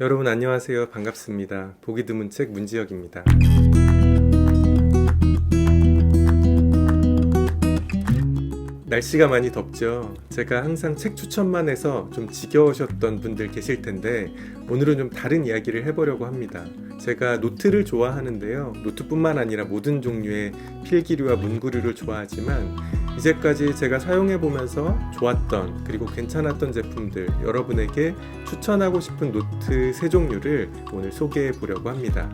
여러분 안녕하세요. 반갑습니다. 보기 드문 책 문지혁입니다. 날씨가 많이 덥죠. 제가 항상 책 추천만 해서 좀 지겨우셨던 분들 계실 텐데 오늘은 좀 다른 이야기를 해보려고 합니다. 제가 노트를 좋아하는데요. 노트뿐만 아니라 모든 종류의 필기류와 문구류를 좋아하지만 이제까지 제가 사용해 보면서 좋았던 그리고 괜찮았던 제품들 여러분에게 추천하고 싶은 노트 세 종류를 오늘 소개해 보려고 합니다.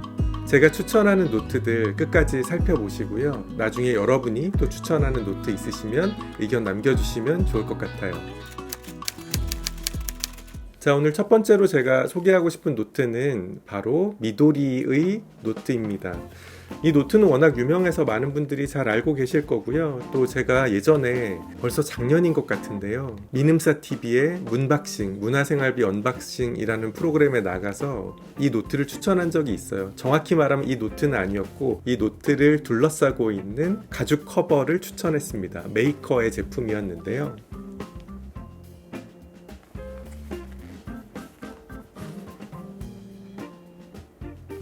제가 추천하는 노트들 끝까지 살펴보시고요. 나중에 여러분이 또 추천하는 노트 있으시면 의견 남겨주시면 좋을 것 같아요. 자, 오늘 첫 번째로 제가 소개하고 싶은 노트는 바로 미도리의 노트입니다. 이 노트는 워낙 유명해서 많은 분들이 잘 알고 계실 거고요. 또 제가 예전에 벌써 작년인 것 같은데요. 미ንም사 TV의 문박싱, 문화생활비 언박싱이라는 프로그램에 나가서 이 노트를 추천한 적이 있어요. 정확히 말하면 이 노트는 아니었고 이 노트를 둘러싸고 있는 가죽 커버를 추천했습니다. 메이커의 제품이었는데요.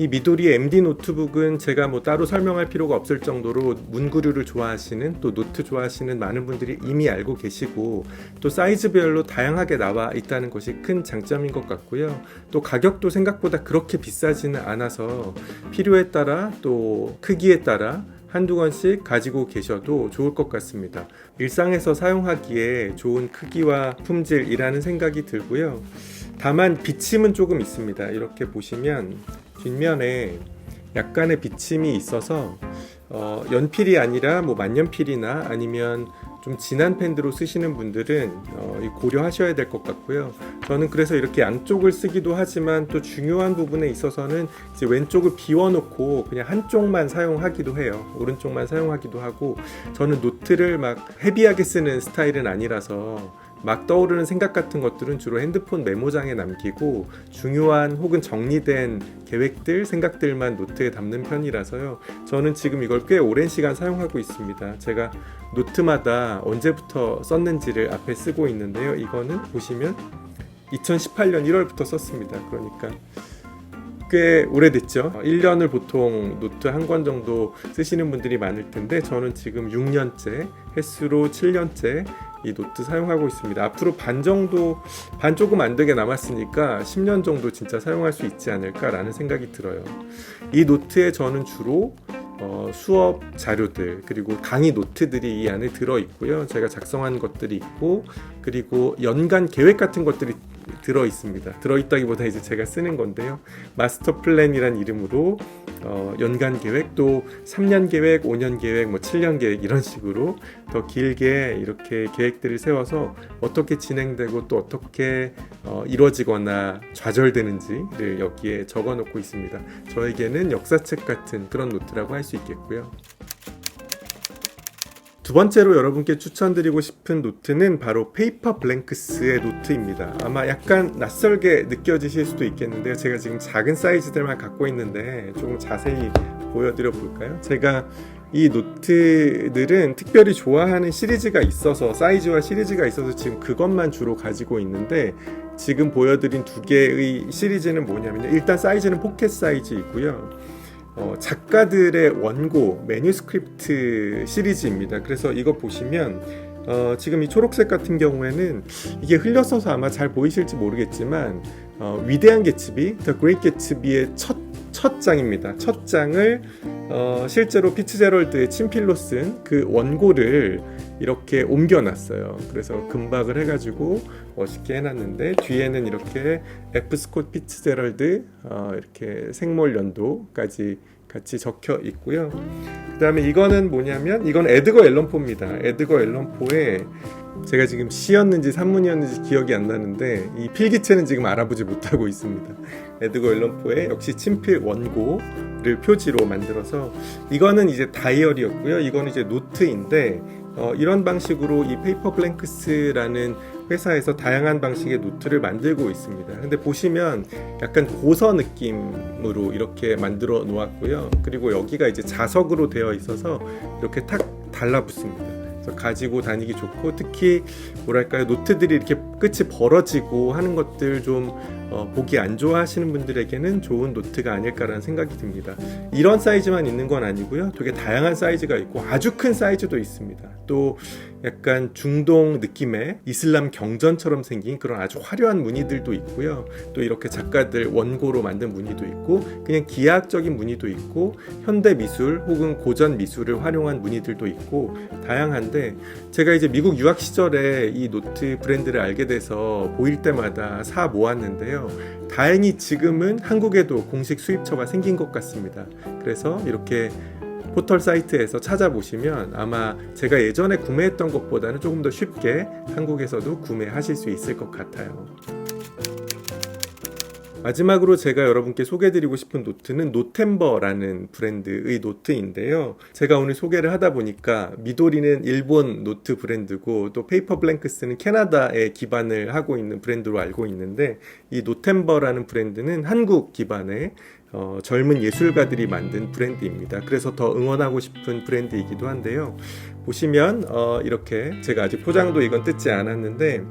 이 미도리의 MD 노트북은 제가 뭐 따로 설명할 필요가 없을 정도로 문구류를 좋아하시는 또 노트 좋아하시는 많은 분들이 이미 알고 계시고 또 사이즈별로 다양하게 나와 있다는 것이 큰 장점인 것 같고요. 또 가격도 생각보다 그렇게 비싸지는 않아서 필요에 따라 또 크기에 따라 한두 권씩 가지고 계셔도 좋을 것 같습니다. 일상에서 사용하기에 좋은 크기와 품질이라는 생각이 들고요. 다만 비침은 조금 있습니다. 이렇게 보시면 뒷면에 약간의 비침이 있어서 어, 연필이 아니라 뭐 만년필이나 아니면 좀 진한 펜으로 쓰시는 분들은 어, 이 고려하셔야 될 것 같고요. 저는 그래서 이렇게 양쪽을 쓰기도 하지만 또 중요한 부분에 있어서는 이제 왼쪽을 비워놓고 그냥 한쪽만 사용하기도 해요. 오른쪽만 사용하기도 하고 저는 노트를 막 헤비하게 쓰는 스타일은 아니라서 막 떠오르는 생각 같은 것들은 주로 핸드폰 메모장에 남기고 중요한 혹은 정리된 계획들, 생각들만 노트에 담는 편이라서요. 저는 지금 이걸 꽤 오랜 시간 사용하고 있습니다. 제가 노트마다 언제부터 썼는지를 앞에 쓰고 있는데요. 이거는 보시면 2018년 1월부터 썼습니다. 그러니까 꽤 오래됐죠. 1년을 보통 노트 한 권 정도 쓰시는 분들이 많을 텐데 저는 지금 6년째, 횟수로 7년째 이 노트 사용하고 있습니다. 앞으로 반 정도, 반 조금 안 되게 남았으니까 10년 정도 진짜 사용할 수 있지 않을까라는 생각이 들어요. 이 노트에 저는 주로 어, 수업 자료들 그리고 강의 노트들이 이 안에 들어 있고요. 제가 작성한 것들이 있고 그리고 연간 계획 같은 것들이 들어 있습니다. 들어 있다기보다 이제 제가 쓰는 건데요. 마스터 플랜이란 이름으로 어, 연간 계획 또 3년 계획, 5년 계획, 뭐 7년 계획 이런 식으로 더 길게 이렇게 계획들을 세워서 어떻게 진행되고 또 어떻게 어, 이루어지거나 좌절되는지를 여기에 적어 놓고 있습니다. 저에게는 역사책 같은 그런 노트라고 할 수 있겠고요. 두 번째로 여러분께 추천드리고 싶은 노트는 바로 페이퍼 블랭크스의 노트입니다. 아마 약간 낯설게 느껴지실 수도 있겠는데요. 제가 지금 작은 사이즈들만 갖고 있는데 조금 자세히 보여드려 볼까요? 제가 이 노트들은 특별히 좋아하는 시리즈가 있어서 사이즈와 시리즈가 있어서 지금 그것만 주로 가지고 있는데 지금 보여드린 두 개의 시리즈는 뭐냐면요. 일단 사이즈는 포켓 사이즈이고요. 어, 작가들의 원고 매뉴스크립트 시리즈입니다. 그래서 이거 보시면 어, 지금 이 초록색 같은 경우에는 이게 흘렸어서 아마 잘 보이실지 모르겠지만 어, 위대한 개츠비, The Great Gatsby의 첫, 첫 장입니다. 첫 장을 어, 실제로 피츠제럴드의 친필로 쓴 그 원고를 이렇게 옮겨놨어요. 그래서 금박을 해가지고 멋있게 해놨는데 뒤에는 이렇게 F 스콧 피츠제럴드 어, 이렇게 생몰 연도까지 같이 적혀 있고요. 그 다음에 이거는 뭐냐면 이건 에드거 앨런포입니다. 에드거 앨런포의 제가 지금 시였는지 산문이었는지 기억이 안 나는데 이 필기체는 지금 알아보지 못하고 있습니다. 에드거 앨런포의 역시 친필 원고를 표지로 만들어서 이거는 이제 다이어리였고요. 이거는 이제 노트인데 어, 이런 방식으로 이 페이퍼 블랭크스라는 회사에서 다양한 방식의 노트를 만들고 있습니다. 근데 보시면 약간 고서 느낌으로 이렇게 만들어 놓았고요. 그리고 여기가 이제 자석으로 되어 있어서 이렇게 탁 달라붙습니다. 가지고 다니기 좋고 특히 뭐랄까요 노트들이 이렇게 끝이 벌어지고 하는 것들 좀 어, 보기 안 좋아하시는 분들에게는 좋은 노트가 아닐까라는 생각이 듭니다. 이런 사이즈만 있는 건 아니고요. 되게 다양한 사이즈가 있고 아주 큰 사이즈도 있습니다. 또 약간 중동 느낌의 이슬람 경전처럼 생긴 그런 아주 화려한 무늬들도 있고요. 또 이렇게 작가들 원고로 만든 무늬도 있고 그냥 기하학적인 무늬도 있고 현대 미술 혹은 고전 미술을 활용한 무늬들도 있고 다양한데 제가 이제 미국 유학 시절에 이 노트 브랜드를 알게 돼서 보일 때마다 사 모았는데요. 다행히 지금은 한국에도 공식 수입처가 생긴 것 같습니다. 그래서 이렇게 포털 사이트에서 찾아보시면 아마 제가 예전에 구매했던 것보다는 조금 더 쉽게 한국에서도 구매하실 수 있을 것 같아요. 마지막으로 제가 여러분께 소개해드리고 싶은 노트는 노템버라는 브랜드의 노트인데요. 제가 오늘 소개를 하다 보니까 미도리는 일본 노트 브랜드고 또 페이퍼 블랭크스는 캐나다에 기반을 하고 있는 브랜드로 알고 있는데 이 노템버라는 브랜드는 한국 기반의 어, 젊은 예술가들이 만든 브랜드입니다. 그래서 더 응원하고 싶은 브랜드이기도 한데요. 보시면 어, 이렇게 제가 아직 포장도 이건 뜯지 않았는데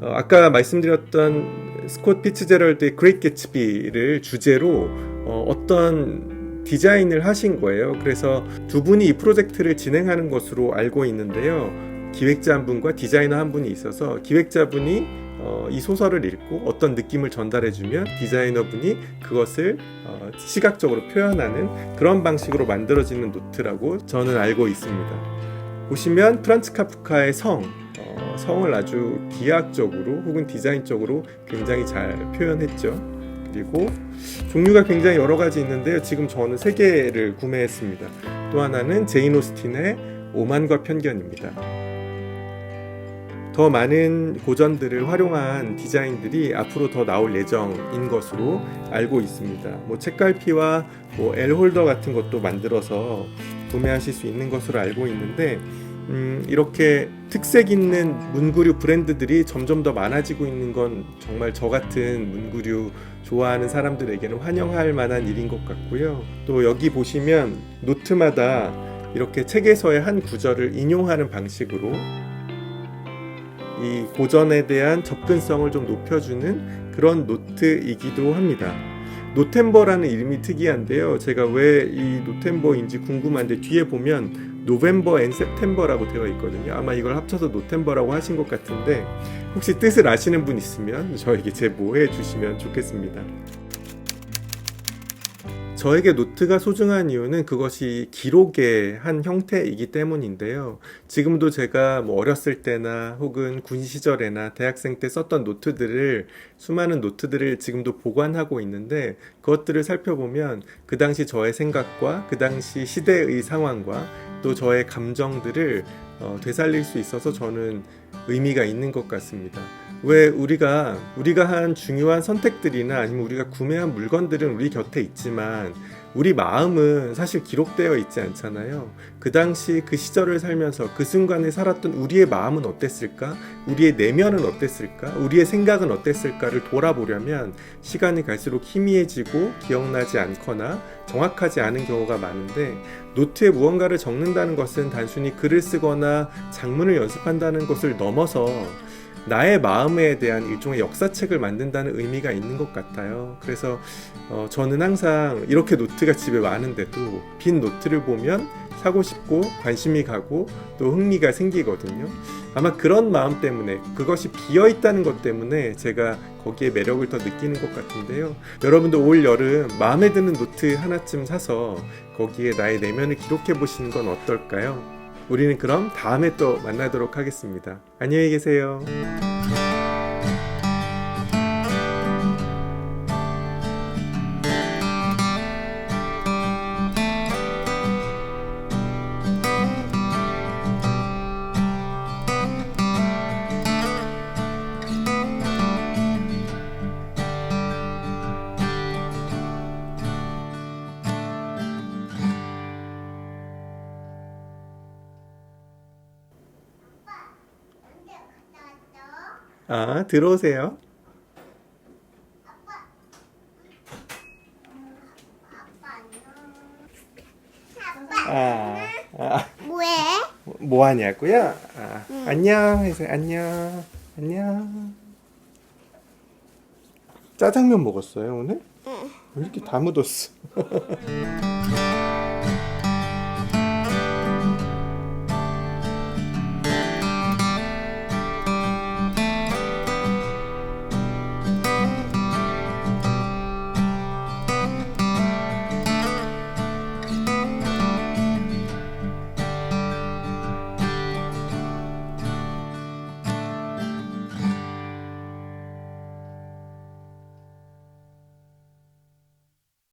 어, 아까 말씀드렸던 스콧 피츠제럴드의 그레이트 개츠비를 주제로 어, 어떤 디자인을 하신 거예요. 그래서 두 분이 이 프로젝트를 진행하는 것으로 알고 있는데요. 기획자 한 분과 디자이너 한 분이 있어서 기획자분이 어, 이 소설을 읽고 어떤 느낌을 전달해주면 디자이너분이 그것을 어, 시각적으로 표현하는 그런 방식으로 만들어지는 노트라고 저는 알고 있습니다. 보시면 프란츠 카프카의 성, 어, 성을 아주 기하학적으로 혹은 디자인적으로 굉장히 잘 표현했죠. 그리고 종류가 굉장히 여러 가지 있는데요. 지금 저는 세 개를 구매했습니다. 또 하나는 제인 오스틴의 오만과 편견입니다. 더 많은 고전들을 활용한 디자인들이 앞으로 더 나올 예정인 것으로 알고 있습니다. 뭐 책갈피와 뭐 엘홀더 같은 것도 만들어서 구매하실 수 있는 것으로 알고 있는데 음, 이렇게 특색 있는 문구류 브랜드들이 점점 더 많아지고 있는 건 정말 저 같은 문구류 좋아하는 사람들에게는 환영할 만한 일인 것 같고요. 또 여기 보시면 노트마다 이렇게 책에서의 한 구절을 인용하는 방식으로 이 고전에 대한 접근성을 좀 높여주는 그런 노트이기도 합니다. 노템버라는 이름이 특이한데요. 제가 왜 이 노템버인지 궁금한데 뒤에 보면 노벤버 앤 september라고 되어 있거든요. 아마 이걸 합쳐서 노템버라고 하신 것 같은데 혹시 뜻을 아시는 분 있으면 저에게 제보해 주시면 좋겠습니다. 저에게 노트가 소중한 이유는 그것이 기록의 한 형태이기 때문인데요. 지금도 제가 뭐 어렸을 때나 혹은 군 시절에나 대학생 때 썼던 노트들을 수많은 노트들을 지금도 보관하고 있는데 그것들을 살펴보면 그 당시 저의 생각과 그 당시 시대의 상황과 또 저의 감정들을 어, 되살릴 수 있어서 저는 의미가 있는 것 같습니다. 왜 우리가 우리가 한 중요한 선택들이나 아니면 우리가 구매한 물건들은 우리 곁에 있지만 우리 마음은 사실 기록되어 있지 않잖아요. 그 당시 그 시절을 살면서 그 순간에 살았던 우리의 마음은 어땠을까? 우리의 내면은 어땠을까? 우리의 생각은 어땠을까를 돌아보려면 시간이 갈수록 희미해지고 기억나지 않거나 정확하지 않은 경우가 많은데 노트에 무언가를 적는다는 것은 단순히 글을 쓰거나 작문을 연습한다는 것을 넘어서 나의 마음에 대한 일종의 역사책을 만든다는 의미가 있는 것 같아요. 그래서 어, 저는 항상 이렇게 노트가 집에 많은데도 빈 노트를 보면 사고 싶고 관심이 가고 또 흥미가 생기거든요. 아마 그런 마음 때문에 그것이 비어 있다는 것 때문에 제가 거기에 매력을 더 느끼는 것 같은데요. 여러분도 올 여름 마음에 드는 노트 하나쯤 사서 거기에 나의 내면을 기록해 보시는 건 어떨까요? 우리는 그럼 다음에 또 만나도록 하겠습니다. 안녕히 계세요. 아, 들어오세요. 아빠 안녕. 아빠 아, 아 뭐해? 뭐 하냐고요? 아, 안녕 해서 안녕. 안녕. 짜장면 먹었어요 오늘? 왜 이렇게 다 묻었어?